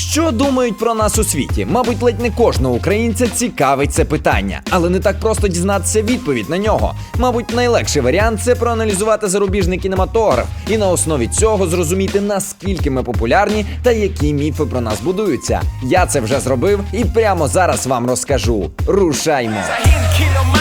Що думають про нас у світі? Мабуть, ледь не кожного українця цікавить це питання, але не так просто дізнатися відповідь на нього. Мабуть, найлегший варіант це проаналізувати зарубіжний кінематограф і на основі цього зрозуміти наскільки ми популярні та які міфи про нас будуються. Я це вже зробив і прямо зараз вам розкажу. Рушаймо! Загін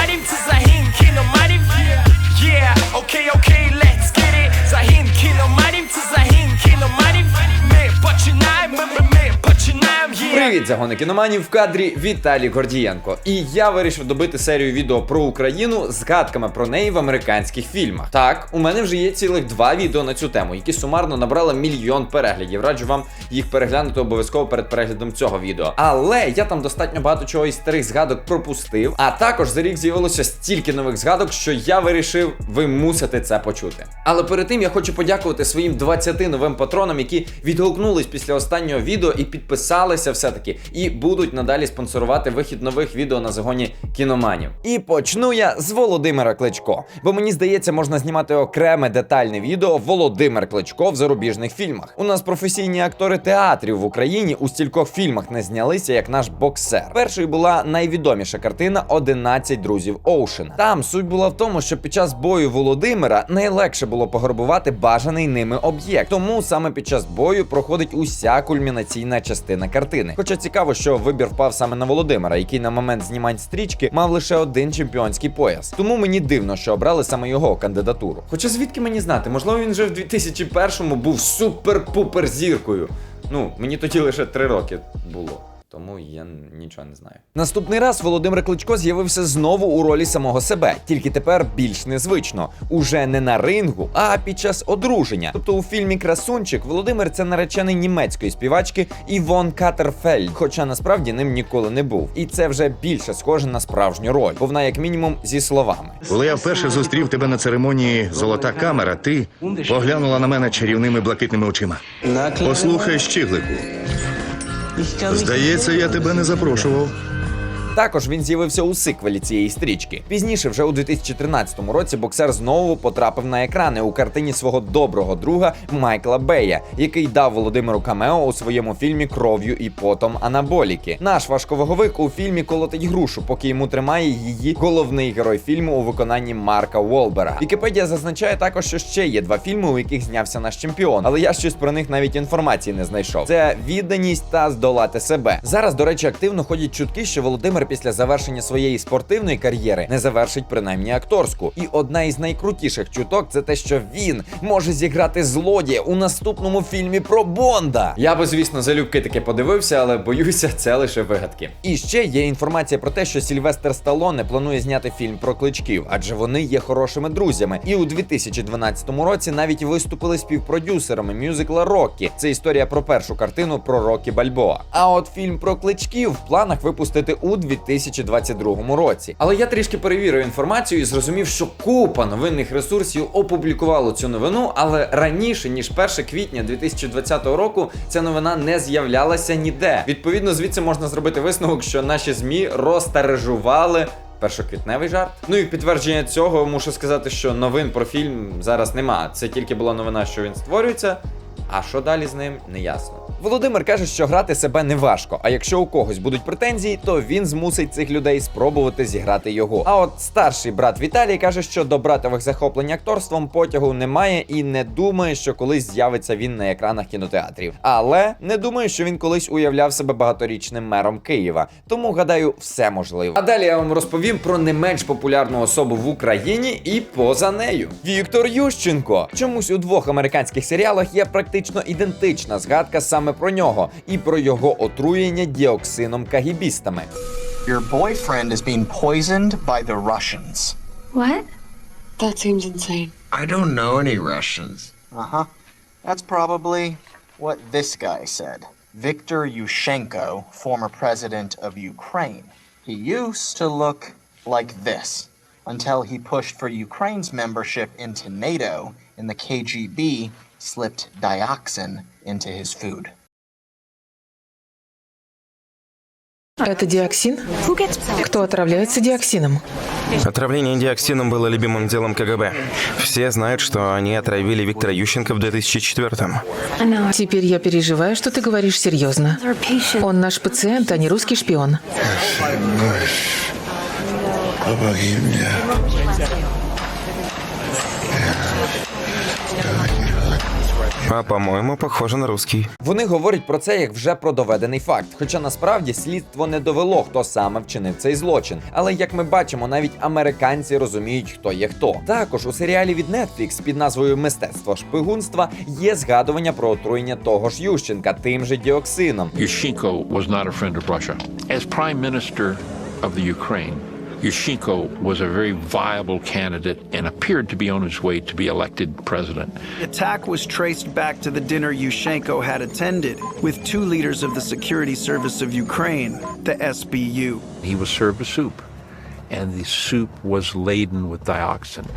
Привіт, загони кіноманів в кадрі Віталій Гордієнко. І я вирішив добити серію відео про Україну з згадками про неї в американських фільмах. Так, у мене вже є цілих два відео на цю тему, які сумарно набрали мільйон переглядів. Раджу вам їх переглянути обов'язково перед переглядом цього відео. Але я там достатньо багато чого із старих згадок пропустив. А також за рік з'явилося стільки нових згадок, що я вирішив, ви мусите це почути. Але перед тим я хочу подякувати своїм 20 новим патронам, які відгукнулись після останнього відео і підписалися все-таки, і будуть надалі спонсорувати вихід нових відео на загоні кіноманів. І почну я з Володимира Кличко, бо мені здається, можна знімати окреме детальне відео Володимир Кличко в зарубіжних фільмах. У нас професійні актори театрів в Україні у стількох фільмах не знялися, як наш боксер. Першою була найвідоміша картина «11 друзів Оушена. Там суть була в тому, що під час бою Володимира найлегше було пограбувати бажаний ними об'єкт. Тому саме під час бою проходить уся кульмінаційна частина картини. Хоча цікаво, що вибір впав саме на Володимира, який на момент знімань стрічки мав лише один чемпіонський пояс. Тому мені дивно, що обрали саме його кандидатуру. Хоча звідки мені знати, можливо, він вже в 2001-му був супер-пупер зіркою. Ну, мені тоді лише три роки було. Тому я нічого не знаю. Наступний раз Володимир Кличко з'явився знову у ролі самого себе, тільки тепер більш незвично. Уже не на рингу, а під час одруження. Тобто у фільмі Красунчик Володимир це наречений німецької співачки Івон Катерфельд, хоча насправді ним ніколи не був. І це вже більше схоже на справжню роль, бо вона як мінімум зі словами. Коли я вперше зустрів тебе на церемонії Золота камера, ти поглянула на мене чарівними блакитними очима. Послухай, щиглику. Здається, я тебе не запрошував. Також він з'явився у сиквелі цієї стрічки. Пізніше, вже у 2013 році, боксер знову потрапив на екрани у картині свого доброго друга Майкла Бея, який дав Володимиру Камео у своєму фільмі Кров'ю і потом анаболіки. Наш важковаговик у фільмі колотить грушу, поки йому тримає її головний герой фільму у виконанні Марка Волбера. Вікіпедія зазначає також, що ще є два фільми, у яких знявся наш чемпіон, але я щось про них навіть інформації не знайшов. Це відданість та здолати себе. Зараз, до речі, активно ходять чутки, що Володимир після завершення своєї спортивної кар'єри не завершить принаймні акторську. І одна із найкрутіших чуток це те, що він може зіграти злодія у наступному фільмі про Бонда. Я би, звісно, залюбки таки подивився, але боюся, це лише вигадки. І ще є інформація про те, що Сільвестр Сталоне планує зняти фільм про кличків, адже вони є хорошими друзями. І у 2012 році навіть виступили співпродюсерами мюзикла Роккі. Це історія про першу картину про Рокі Бальбоа. А от фільм про кличків в планах випустити у 2022 році. Але я трішки перевірив інформацію і зрозумів, що купа новинних ресурсів опублікувало цю новину, але раніше ніж 1 квітня 2020 року ця новина не з'являлася ніде. Відповідно, звідси можна зробити висновок, що наші змі розтаражували. Першоквітневий жарт. Ну і в підтвердження цього мушу сказати, що новин про фільм зараз нема. Це тільки була новина, що він створюється. А що далі з ним, не ясно. Володимир каже, що грати себе не важко. А якщо у когось будуть претензії, то він змусить цих людей спробувати зіграти його. А от старший брат Віталій каже, що до братових захоплень акторством потягу немає і не думає, що колись з'явиться він на екранах кінотеатрів. Але не думаю, що він колись уявляв себе багаторічним мером Києва. Тому гадаю, все можливо. А далі я вам розповім про не менш популярну особу в Україні і поза нею. Віктор Ющенко. Чомусь у двох американських серіалах є практично ідентична згадка саме про нього і про його отруєння діоксином кагібістами. Your boyfriend is being poisoned by the Russians. What? That seems insane. I don't know any Russians. Uh huh. That's probably what this guy said. Viktor Yushchenko, former president of Ukraine. He used to look like this until he pushed for Ukraine's membership into NATO and the KGB slipped dioxin into his food. Это диоксин? Кто отравляется диоксином? Отравление диоксином было любимым делом КГБ. Все знают, что они отравили Виктора Ющенко в 2004-м. Теперь я переживаю, что ты говоришь серьезно. Он наш пациент, а не русский шпион. А по-моему, похоже на русский. Вони говорять про це як вже про доведений факт. Хоча насправді слідство не довело, хто саме вчинив цей злочин. Але як ми бачимо, навіть американці розуміють, хто є хто. Також у серіалі від Netflix під назвою Мистецтво шпигунства є згадування про отруєння того ж Ющенка тим же діоксином. Yushchenko was not a friend of Russia. As prime minister of the Ukraine, Yushchenko was a very viable candidate and appeared to be on his way to be elected president. The attack was traced back to the dinner Yushchenko had attended with two leaders of the Security Service of Ukraine, the SBU. He was served a soup, and the soup was laden with dioxin.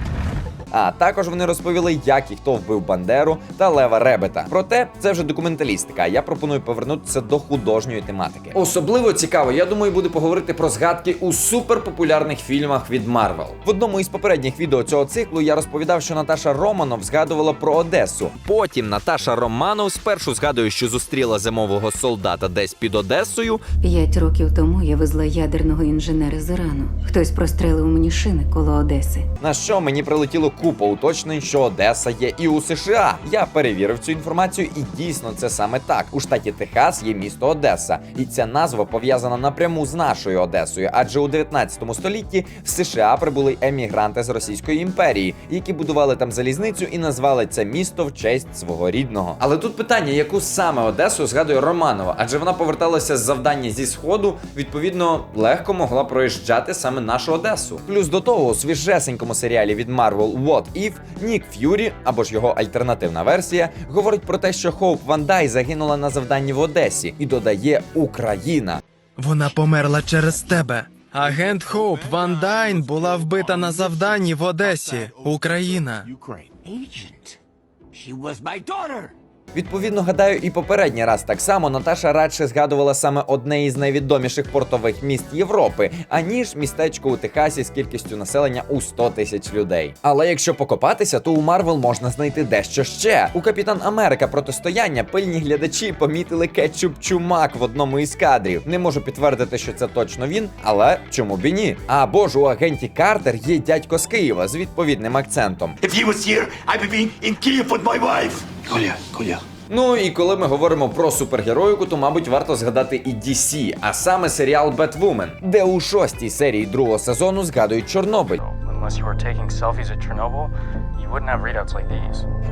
А також вони розповіли, як і хто вбив Бандеру та Лева Ребета. Проте це вже документалістика. Я пропоную повернутися до художньої тематики. Особливо цікаво, я думаю, буде поговорити про згадки у суперпопулярних фільмах від Марвел. В одному із попередніх відео цього циклу я розповідав, що Наташа Романов згадувала про Одесу. Потім Наташа Романов спершу згадує, що зустріла зимового солдата десь під Одесою. П'ять років тому я везла ядерного інженера з Ірану. Хтось прострелив мені шини коло Одеси. На що мені прилетіло купа уточнень, що Одеса є і у США. Я перевірив цю інформацію, і дійсно це саме так. У штаті Техас є місто Одеса, і ця назва пов'язана напряму з нашою Одесою, адже у 19 столітті в США прибули емігранти з Російської імперії, які будували там залізницю і назвали це місто в честь свого рідного. Але тут питання, яку саме Одесу згадує Романова, адже вона поверталася з завдання зі сходу, відповідно, легко могла проїжджати саме нашу Одесу. Плюс до того, у свіжесенькому серіалі від Marvel What If Нік Ф'юрі, або ж його альтернативна версія, говорить про те, що Хоуп Вандай загинула на завданні в Одесі і додає Україна. Вона померла через тебе. Агент Хоуп Ван Дайн була вбита на завданні в Одесі, Україна. Відповідно, гадаю, і попередній раз так само Наташа радше згадувала саме одне із найвідоміших портових міст Європи, аніж містечко у Техасі з кількістю населення у 100 тисяч людей. Але якщо покопатися, то у Марвел можна знайти дещо ще. У Капітан Америка протистояння пильні глядачі помітили кетчуп чумак в одному із кадрів. Не можу підтвердити, що це точно він, але чому б і ні? Або ж у агенті Картер є дядько з Києва з відповідним акцентом. If he was here, I'd be in Kiev with my wife. Коля, Коля. Ну і коли ми говоримо про супергероїку, то мабуть варто згадати і DC, а саме серіал Бетвумен, де у шостій серії другого сезону згадують Чорнобиль.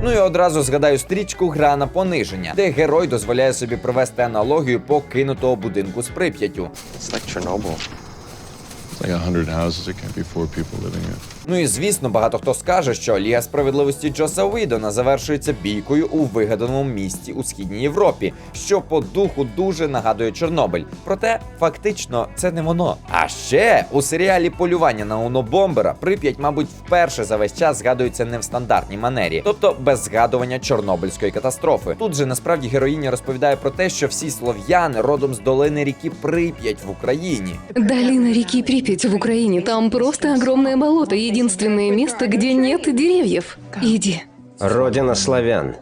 Ну і одразу згадаю стрічку Гра на пониження, де герой дозволяє собі провести аналогію покинутого будинку з Прип'яттю. It's like Chernobyl. It's like a hundred houses. It can't be four people living in. Ну і звісно, багато хто скаже, що Ліга справедливості Джоса Уідона завершується бійкою у вигаданому місті у східній Європі, що по духу дуже нагадує Чорнобиль. Проте фактично це не воно. А ще у серіалі Полювання на Унобомбера Прип'ять, мабуть, вперше за весь час згадується не в стандартній манері, тобто без згадування Чорнобильської катастрофи. Тут же насправді героїня розповідає про те, що всі слов'яни родом з долини ріки Прип'ять в Україні. Долина реки Припять в Украине. Там просто огромное болото. Единственное место, где нет деревьев. Иди. Родина славян.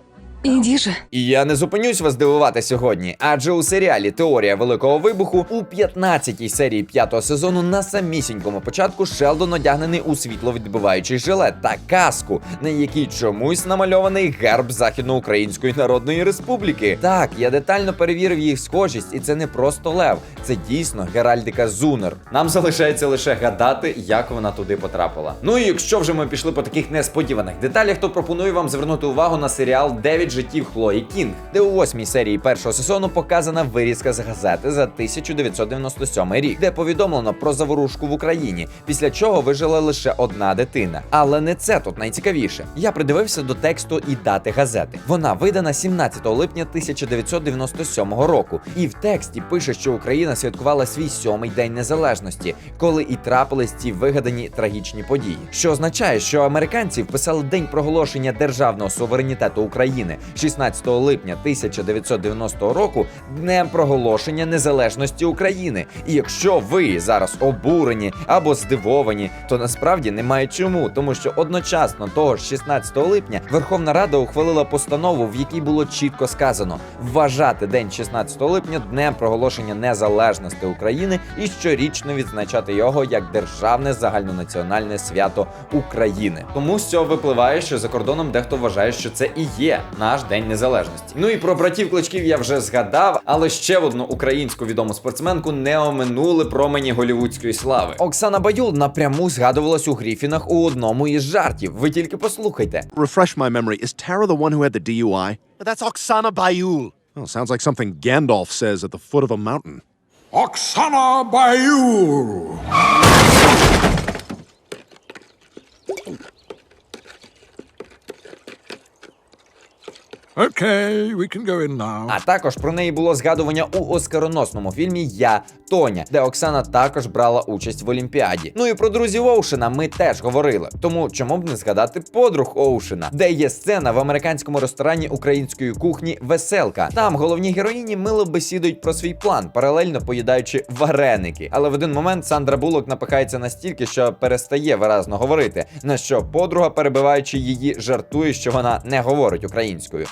Иди же. І я не зупинюсь вас дивувати сьогодні, адже у серіалі Теорія Великого Вибуху у 15-й серії п'ятого сезону на самісінькому початку Шелдон одягнений у світловідбиваючий жилет та каску, на якій чомусь намальований герб Західноукраїнської Народної Республіки. Так, я детально перевірив їх схожість, і це не просто лев, це дійсно Геральдика Зунер. Нам залишається лише гадати, як вона туди потрапила. Ну і якщо вже ми пішли по таких несподіваних деталях, то пропоную вам звернути увагу на серіал «Дев'ять життів Хлої Кінг, де у восьмій серії першого сезону показана вирізка з газети за 1997 рік, де повідомлено про заворушку в Україні, після чого вижила лише одна дитина. Але не це тут найцікавіше. Я придивився до тексту і дати газети. Вона видана 17 липня 1997 року, і в тексті пише, що Україна святкувала свій сьомий день незалежності, коли і трапились ці вигадані трагічні події. Що означає, що американці вписали день проголошення державного суверенітету України 16 липня 1990 року днем проголошення незалежності України. І якщо ви зараз обурені або здивовані, то насправді немає чому, тому що одночасно того ж 16 липня Верховна Рада ухвалила постанову, в якій було чітко сказано вважати день 16 липня днем проголошення незалежності України і щорічно відзначати його як державне загальнонаціональне свято України. Тому з цього випливає, що за кордоном дехто вважає, що це і є наш день незалежності. Ну і про братів кличків я вже згадав, але ще в одну українську відому спортсменку не оминули промені голівудської слави. Оксана Баюл напряму згадувалась у Гріфінах у одному із жартів. Ви тільки послухайте. Refresh my memory. Is Tara the one who had the DUI? That's Oksana Bayul. Oh, sounds like something Gandalf says at the foot of a mountain. Oksana Bayul. Okay, we can go in now. А також про неї було згадування у оскароносному фільмі Я Тоня, де Оксана також брала участь в Олімпіаді. Ну і про друзів Оушена ми теж говорили. Тому чому б не згадати подруг Оушена, де є сцена в американському ресторані української кухні Веселка. Там головні героїні мило бесідують про свій план, паралельно поїдаючи вареники. Але в один момент Сандра Булок напихається настільки, що перестає виразно говорити. На що подруга, перебиваючи її, жартує, що вона не говорить українською.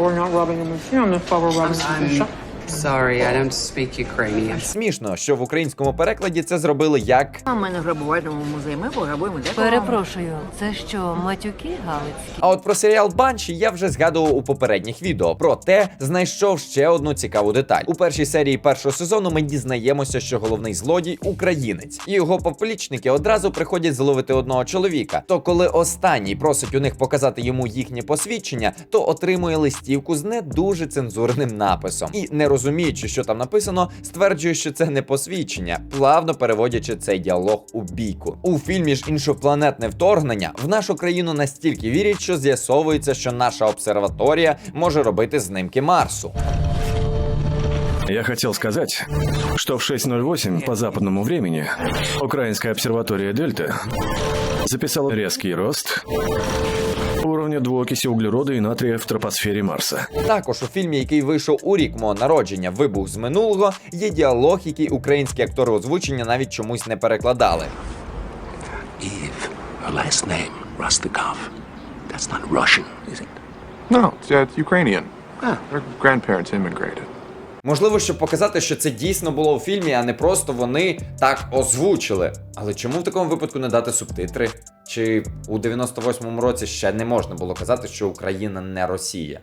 Sorry, I don't speak Ukrainian. Смішно, що в українському перекладі це зробили як Ми не грабуватимемо музей, ми пограбуємо декого. Перепрошую, це що, матюки галицькі? А от про серіал Банші я вже згадував у попередніх відео. Проте знайшов ще одну цікаву деталь. У першій серії першого сезону ми дізнаємося, що головний злодій українець, і його поплічники одразу приходять зловити одного чоловіка. То коли останній просить у них показати йому їхнє посвідчення, то отримує листівку з не дуже цензурним написом. І не розуміючи, що там написано, стверджує, що це не посвідчення, плавно переводячи цей діалог у бійку. У фільмі ж іншопланетне вторгнення в нашу країну настільки вірять, що з'ясовується, що наша обсерваторія може робити знимки Марсу. Я хотел сказать, что в 6.08 по западному времени Украинская обсерватория Дельта записала резкий рост уровня двуокиси углерода и натрия в тропосфере Марса. Також у фільмі, який вийшов у рік мого народження, вибух з минулого, є діалог, який українські актори озвучення навіть чомусь не перекладали. Eve, her last name, Rustikov. That's not Russian, is it? No, it's, uh, it's Ukrainian. Their grandparents immigrated. Можливо, щоб показати, що це дійсно було у фільмі, а не просто вони так озвучили. Але чому в такому випадку не дати субтитри? Чи у 98-му році ще не можна було казати, що Україна не Росія?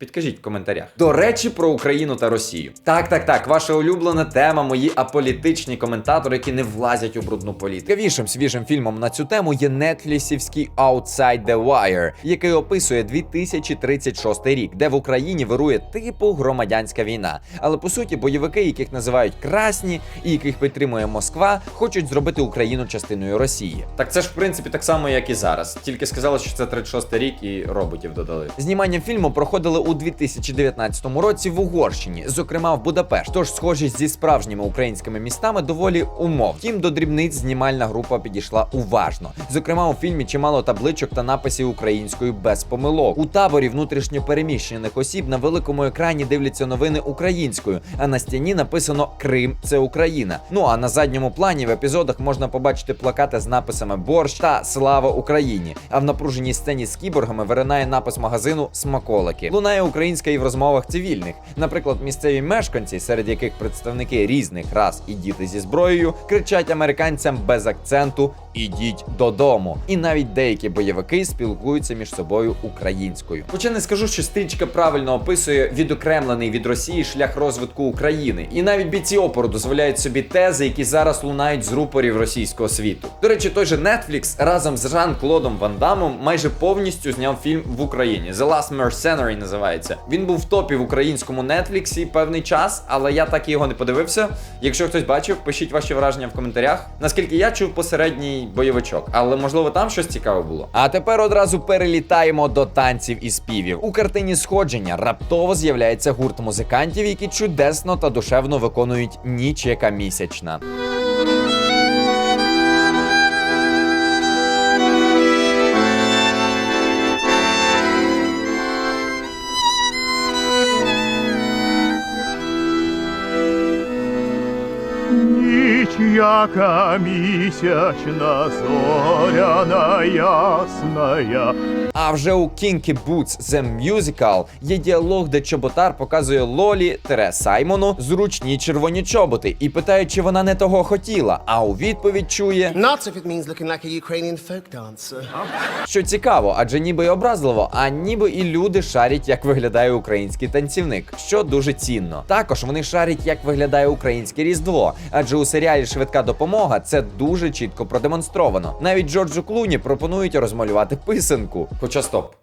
Підкажіть в коментарях. До речі, про Україну та Росію. Так, так, так, ваша улюблена тема, мої аполітичні коментатори, які не влазять у брудну політику. Цікавішим свіжим фільмом на цю тему є нетлісівський Outside the Wire, який описує 2036 рік, де в Україні вирує типу громадянська війна. Але по суті, бойовики, яких називають красні і яких підтримує Москва, хочуть зробити Україну частиною Росії. Так це ж в принципі так само, як і зараз. Тільки сказали, що це 36 рік і роботів додали. Знімання фільму проходили у 2019 році в Угорщині, зокрема в Будапешт. Тож схожість зі справжніми українськими містами доволі умов. Втім, до дрібниць знімальна група підійшла уважно. Зокрема, у фільмі чимало табличок та написів українською без помилок. У таборі внутрішньо переміщених осіб на великому екрані дивляться новини українською, а на стіні написано Крим це Україна. Ну а на задньому плані в епізодах можна побачити плакати з написами Борщ та Слава Україні. А в напруженій сцені з кіборгами виринає напис магазину Смаколики. Лунає українська і в розмовах цивільних. Наприклад, місцеві мешканці, серед яких представники різних рас і діти зі зброєю, кричать американцям без акценту Ідіть додому. І навіть деякі бойовики спілкуються між собою українською. Хоча не скажу, що стрічка правильно описує відокремлений від Росії шлях розвитку України. І навіть бійці опору дозволяють собі тези, які зараз лунають з рупорів російського світу. До речі, той же Netflix разом з Жан Клодом Ван Дамом майже повністю зняв фільм в Україні. The Last Mercenary називається. Він був в топі в українському Netflix певний час, але я так і його не подивився. Якщо хтось бачив, пишіть ваші враження в коментарях. Наскільки я чув посередній бойовичок, але можливо там щось цікаве було. А тепер одразу перелітаємо до танців і співів. У картині сходження раптово з'являється гурт музикантів, які чудесно та душевно виконують ніч яка місячна. Яка місячна, зоряна ясная. А вже у Kinky Boots The Musical є діалог, де чоботар показує Лолі Тере Саймону зручні червоні чоботи і питає, чи вона не того хотіла. А у відповідь чує. Not if it means looking like a Ukrainian folk dancer. Що цікаво, адже ніби й образливо, а ніби і люди шарять, як виглядає український танцівник, що дуже цінно. Також вони шарять, як виглядає українське різдво, адже у серіалі Швидка допомога це дуже чітко продемонстровано. Навіть Джорджу Клуні пропонують розмалювати писанку. Хоча стоп.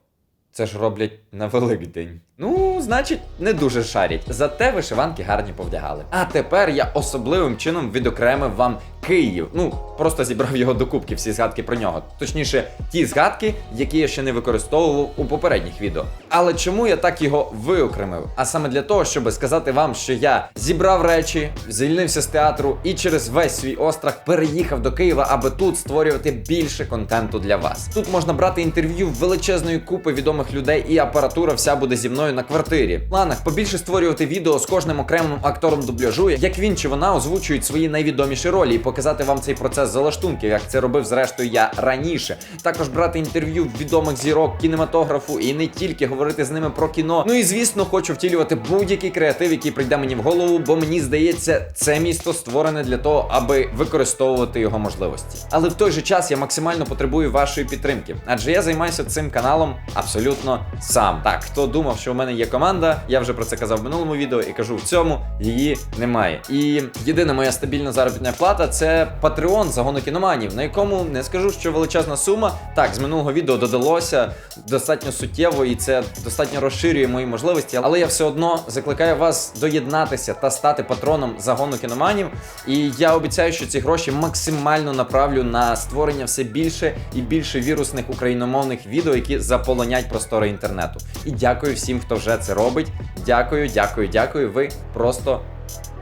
Це ж роблять на Великдень. Ну, значить, не дуже шарять. Зате вишиванки гарні повдягали. А тепер я особливим чином відокремив вам Київ. Ну, просто зібрав його до кубки, всі згадки про нього. Точніше, ті згадки, які я ще не використовував у попередніх відео. Але чому я так його виокремив? А саме для того, щоб сказати вам, що я зібрав речі, звільнився з театру і через весь свій острах переїхав до Києва, аби тут створювати більше контенту для вас. Тут можна брати інтерв'ю величезної купи відомих людей, і апаратура вся буде зі мною на квартирі. В планах побільше створювати відео з кожним окремим актором дубляжу, як він чи вона озвучують свої найвідоміші ролі, показати вам цей процес за лаштунків, як це робив зрештою я раніше. Також брати інтерв'ю відомих зірок кінематографу і не тільки говорити з ними про кіно. Ну і звісно, хочу втілювати будь-який креатив, який прийде мені в голову, бо мені здається, це місто створене для того, аби використовувати його можливості. Але в той же час я максимально потребую вашої підтримки, адже я займаюся цим каналом абсолютно сам. Так, хто думав, що в мене є команда, я вже про це казав в минулому відео і кажу в цьому її немає. І єдина моя стабільна заробітна плата це Patreon загону кіноманів, на якому не скажу, що величезна сума. Так, з минулого відео додалося достатньо суттєво, і це достатньо розширює мої можливості. Але я все одно закликаю вас доєднатися та стати патроном загону кіноманів. І я обіцяю, що ці гроші максимально направлю на створення все більше і більше вірусних україномовних відео, які заполонять простори інтернету. І дякую всім, хто вже це робить. Дякую, дякую, дякую. Ви просто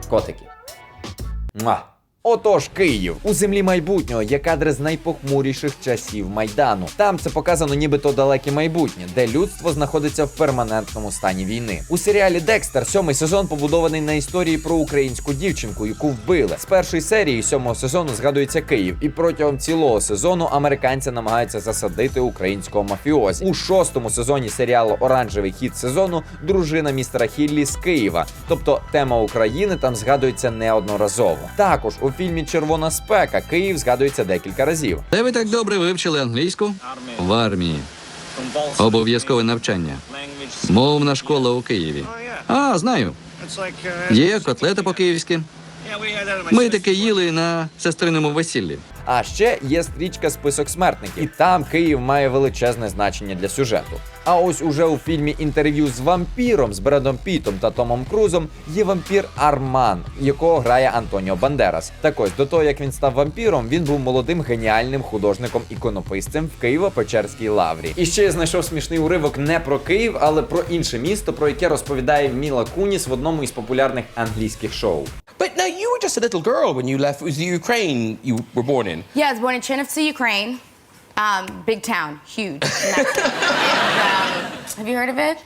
котики. Муа. Отож, Київ у землі майбутнього є кадри з найпохмуріших часів майдану. Там це показано, нібито далеке майбутнє, де людство знаходиться в перманентному стані війни. У серіалі Декстер сьомий сезон побудований на історії про українську дівчинку, яку вбили. З першої серії сьомого сезону згадується Київ, і протягом цілого сезону американці намагаються засадити українського мафіозі. У шостому сезоні серіалу Оранжевий хід сезону дружина містера Хіллі з Києва. Тобто тема України там згадується неодноразово. Також у фільмі Червона спека Київ згадується декілька разів. Де ви так добре вивчили англійську? В армії. Обов'язкове навчання. Мовна школа у Києві. А, знаю. Є котлета по-київськи. Ми таке їли на сестриному весіллі. А ще є стрічка Список смертників, і там Київ має величезне значення для сюжету. А ось уже у фільмі інтерв'ю з вампіром з Бредом Пітом та Томом Крузом є вампір Арман, якого грає Антоніо Бандерас. Так ось до того як він став вампіром, він був молодим геніальним художником-іконописцем в Києво-Печерській лаврі. І ще я знайшов смішний уривок не про Київ, але про інше місто, про яке розповідає Міла Куніс в одному із популярних англійських шоу. But now you were just a little girl when you left. It was the Ukraine you were born in. Yeah, I was born in Chernovtsi, Ukraine. Um, big town, huge. And um, have you heard of it?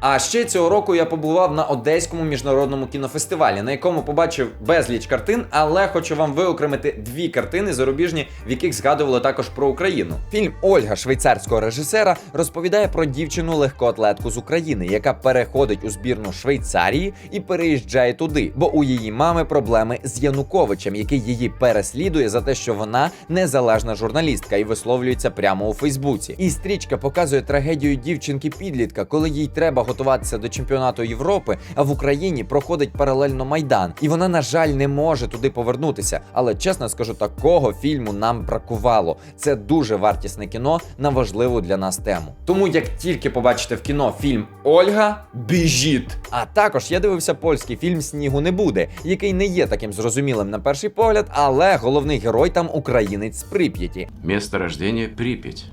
А ще цього року я побував на Одеському міжнародному кінофестивалі, на якому побачив безліч картин, але хочу вам виокремити дві картини зарубіжні, в яких згадували також про Україну. Фільм Ольга швейцарського режисера розповідає про дівчину легкоатлетку з України, яка переходить у збірну Швейцарії і переїжджає туди, бо у її мами проблеми з Януковичем, який її переслідує за те, що вона незалежна журналістка і висловлюється прямо у Фейсбуці. І стрічка показує трагедію дівчинки-підлітка, коли їй треба готуватися до чемпіонату Європи, а в Україні проходить паралельно майдан, і вона, на жаль, не може туди повернутися. Але чесно скажу, такого фільму нам бракувало. Це дуже вартісне кіно на важливу для нас тему. Тому як тільки побачите в кіно фільм Ольга, біжіть! А також я дивився польський фільм Снігу не буде, який не є таким зрозумілим на перший погляд, але головний герой там українець з Прип'яті. Место рождения Припять.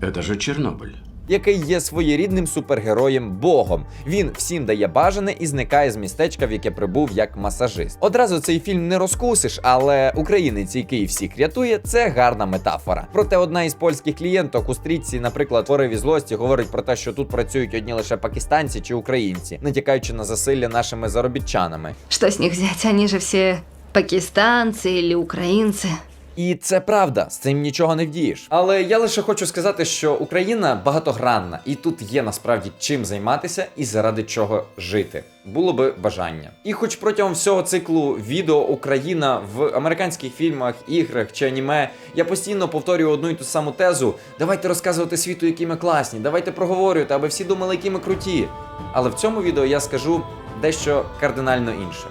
Это же Чернобыль. який є своєрідним супергероєм Богом. Він всім дає бажане і зникає з містечка, в яке прибув як масажист. Одразу цей фільм не розкусиш, але українець, який всіх рятує, це гарна метафора. Проте одна із польських клієнток у стрічці, наприклад, в пориві злості, говорить про те, що тут працюють одні лише пакистанці чи українці, натякаючи на засилля нашими заробітчанами. Что с них взять? Они же все пакистанцы или украинцы. І це правда, з цим нічого не вдієш. Але я лише хочу сказати, що Україна багатогранна, і тут є насправді чим займатися і заради чого жити. Було би бажання. І хоч протягом всього циклу відео Україна в американських фільмах, іграх чи аніме, я постійно повторюю одну і ту саму тезу: давайте розказувати світу, які ми класні, давайте проговорювати, аби всі думали, які ми круті. Але в цьому відео я скажу дещо кардинально інше.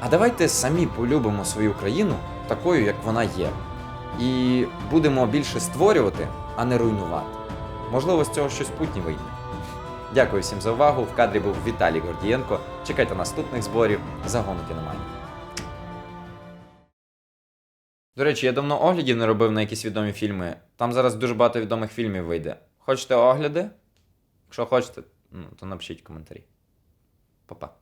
А давайте самі полюбимо свою країну такою, як вона є. І будемо більше створювати, а не руйнувати. Можливо, з цього щось путнє вийде. Дякую всім за увагу. В кадрі був Віталій Гордієнко. Чекайте наступних зборів загону кіноманії. До речі, я давно оглядів не робив на якісь відомі фільми. Там зараз дуже багато відомих фільмів вийде. Хочете огляди? Якщо хочете, ну, то напишіть коментарі. Па-па.